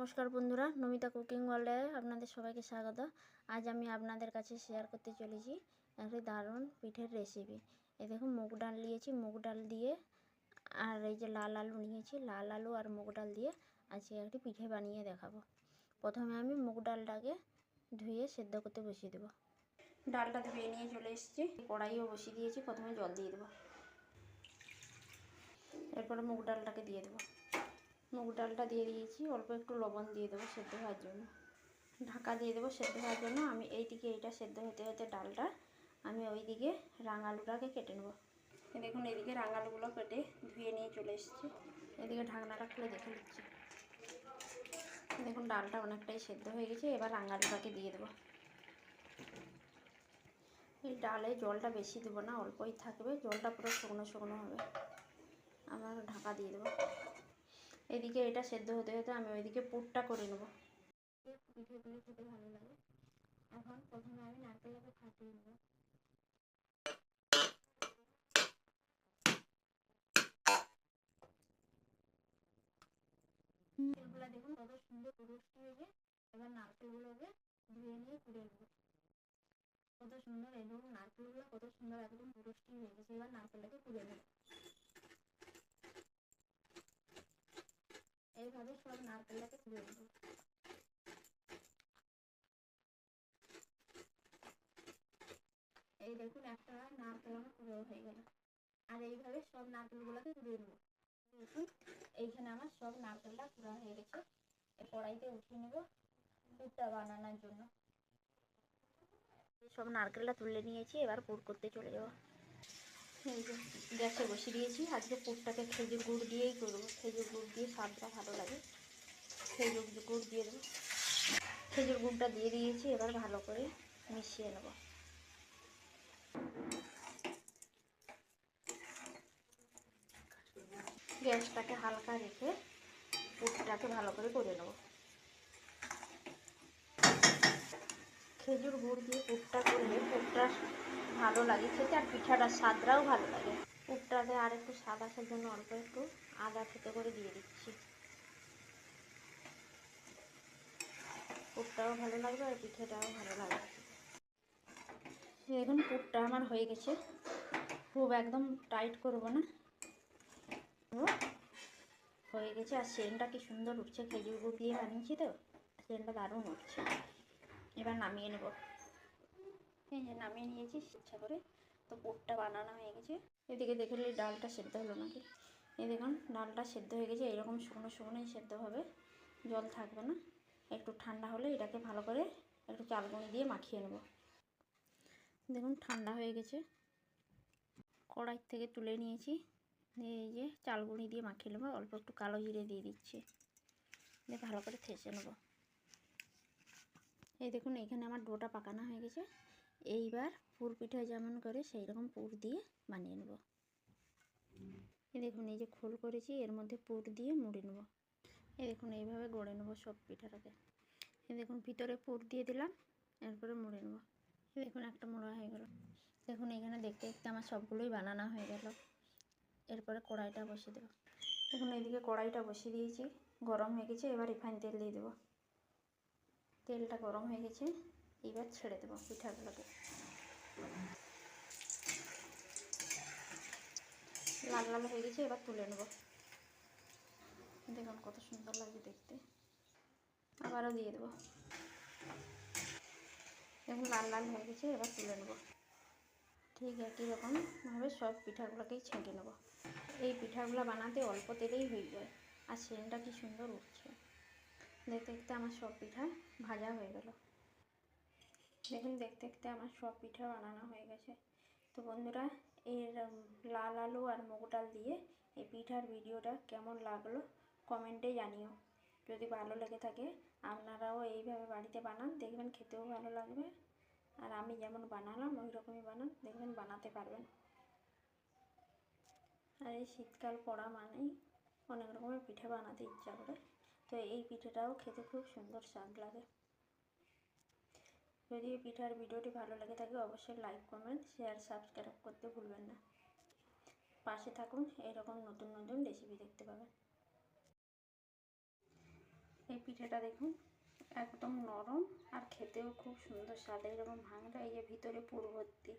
নমস্কার বন্ধুরা, নমিতা কুকিং ওয়ার্ল্ডে আপনাদের সবাইকে স্বাগত। আজ আমি আপনাদের কাছে শেয়ার করতে চলেছি একটি দারুণ পিঠের রেসিপি এই দেখুন, মুগ ডাল নিয়েছি, মুগ ডাল দিয়ে আর এই যে লাল আলু নিয়েছি, লাল আলু আর মুগ ডাল দিয়ে আজকে একটি পিঠে বানিয়ে দেখাবো। প্রথমে আমি মুগ ডালটাকে ধুয়ে সেদ্ধ করতে বসিয়ে দেবো। ডালটা ধুয়ে নিয়ে চলে এসেছি, কড়াইও বসিয়ে দিয়েছি, প্রথমে জল দিয়ে দেবো। এরপরে মুগ ডালটাকে দিয়ে দেবো। মুগ ডালটা দিয়ে দিয়েছি। অল্প একটু লবণ দিয়ে দেবো সেদ্ধ হওয়ার জন্য। ঢাকা দিয়ে দেবো সেদ্ধ হওয়ার জন্য। আমি এইদিকে এইটা সেদ্ধ হতে হতে ডালটা আমি ওইদিকে রাঙালুটাকে কেটে নেব। দেখুন, এদিকে রাঙালুগুলো কেটে ধুয়ে নিয়ে চলে এসেছি। এদিকে ঢাকনাটা খুলে দেখে নিচ্ছি। দেখুন, ডালটা অনেকটাই সেদ্ধ হয়ে গেছে। এবার রাঙালুটাকে দিয়ে দেবো। এই ডালে জলটা বেশি দেবো না, অল্পই থাকবে। জলটা পুরো শুকনো শুকনো হবে। আমার ঢাকা দিয়ে দেবো। এদিকে এটা সেদ্ধ হতে হতে আমি ওইদিকে পুরটা করে নেব। ভালো লাগে এখন প্রথমে আমি নেব। দেখুন কত সুন্দর রোস্ট এবার নারকেলগুলোকে ধুয়ে নিয়ে নেব। কত সুন্দর নারকেলগুলো কত সুন্দর একদম রোস্টি হয়ে গেছে, এবার নারকেলটাকে কুড়ে নেব। এইভাবে সব নারকেলটাকে তুলে দেবো এই দেখুন, একটা নারকেল আমার পুরো হয়ে গেল। আর এইভাবে সব নারকেলগুলোকে তুলে নেব। দেখুন, এইখানে আমার সব নারকেলটা পুরো হয়ে গেছে। এই কড়াইতে উঠিয়ে নেব পুরটা বানানোর জন্য। সব নারকেলটা তুলে নিয়েছি, এবার পুর করতে চলে যাব। গ্যাসে বসিয়ে দিয়েছি। আজকে পুরটাকে খেজুর গুড় দিয়েই করব। খেজুর গুড় দিয়ে স্বাদটা ভালো লাগে। খেজুর গুড় দিয়ে দেবো। খেজুর গুড়টা দিয়ে দিয়েছি, এবার ভালো করে মিশিয়ে নেব। গ্যাসটাকে হালকা রেখে পুরটাকে ভালো করে করে নেব। খেজুর, গুড় দিয়ে পুরটা করলে পুরটা ভালো লাগে। খেতে আর পিঠাটার স্বাদটাও ভালো লাগে। পুরটাতে আর একটু স্বাদ আসার জন্য অল্প একটু আদা থেতে করে দিয়ে দিচ্ছি। পুরটাও ভালো লাগবে আর পিঠেটাও ভালো লাগবে। দেখুন, পুরটা আমার হয়ে গেছে। খুব একদম টাইট করব না। হয়ে গেছে। আর সেনটা কি সুন্দর উঠছে। খেজুর গুড় দিয়ে বানিয়েছি তো সেনটা দারুণ উঠছে। এবার নামিয়ে নেব। এই যে নামিয়ে নিয়েছি, ইচ্ছা করে। তো পুরটা বানানো হয়ে গেছে। এদিকে দেখে নিই, ডালটা সেদ্ধ হলো নাকি? এই দেখুন, ডালটা সেদ্ধ হয়ে গেছে। এরকম শুকনো শুকনোই সেদ্ধ হবে। জল থাকবে না। একটু ঠান্ডা হলে এটাকে ভালো করে একটু চালগুঁড়ি দিয়ে মাখিয়ে নেব। দেখুন, ঠান্ডা হয়ে গেছে। কড়াই থেকে তুলে নিয়েছি। এই যে চালগুঁড়ি দিয়ে মাখিয়ে নেব। অল্প একটু কালো জিরে দিয়ে দিচ্ছি। দিয়ে ভালো করে থেসে নেব। এই দেখুন এখানে আমার ডোটা পাকানো হয়ে গেছে। এইবার পুর পিঠা যেমন করে সেই রকম পুর দিয়ে বানিয়ে নেব। এই দেখুন, এই যে খোল করেছি, এর মধ্যে পুর দিয়ে মুড়ে নেব। এই দেখুন, এইভাবে গড়ে নেব সব পিঠাটাকে। এই দেখুন, ভিতরে পুর দিয়ে দিলাম, এরপরে মুড়ে নেব। এই দেখুন, একটা মোড়া হয়ে গেল। দেখুন এখানে দেখতে দেখতে আমার সবগুলোই বানানো হয়ে গেল। এরপরে কড়াইটা বসিয়ে দেবো। দেখুন, এইদিকে কড়াইটা বসিয়ে দিয়েছি, গরম হয়ে গেছে, এবার রিফাইন তেল দিয়ে দেবো। তেলটা গরম হয়ে গেছে এবার ছেড়ে দেবো পিঠাগুলোকে। লাল লাল হয়ে গেছে, এবার তুলে নেব। দেখুন কত সুন্দর লাগছে দেখতে। আবারও দিয়ে দেবো। দেখুন লাল লাল হয়ে গেছে, এবার তুলে নেব। ঠিক একই রকমভাবে সব পিঠাগুলোকেই ছেঁকে নেব। এই পিঠাগুলো বানাতে অল্প তেলেই হয়ে যায়, আর সেনটা কি সুন্দর উঠছে। দেখতে দেখতে আমার সব পিঠা ভাজা হয়ে গেল। দেখুন, দেখতে দেখতে আমার সব পিঠা বানানো হয়ে গেছে। তো বন্ধুরা, এর লাল আলু আর মুগ ডাল দিয়ে এই পিঠার ভিডিওটা কেমন লাগল কমেন্টে জানিও। যদি ভালো লেগে থাকে, আপনারাও এইভাবে বাড়িতে বানান, দেখবেন খেতেও ভালো লাগবে। আর আমি যেমন বানালাম, ওই রকমই বানান, দেখবেন বানাতে পারবেন। আর এই শীতকাল পড়া মানেই অনেক রকমের পিঠে বানাতে ইচ্ছা করে। তো এই পিঠেটাও খেতে খুব সুন্দর স্বাদ লাগে। যদি এই পিঠার ভিডিওটি ভালো লেগে থাকে, অবশ্যই লাইক কমেন্ট শেয়ার সাবস্ক্রাইব করতে ভুলবেন না। পাশে থাকুন, এরকম নতুন নতুন রেসিপি দেখতে পাবেন। এই পিঠেটা দেখুন, একদম নরম আর খেতেও খুব সুন্দর, স্বাদ এরকম ভাঙলে এই যে ভিতরে পুর ভর্তি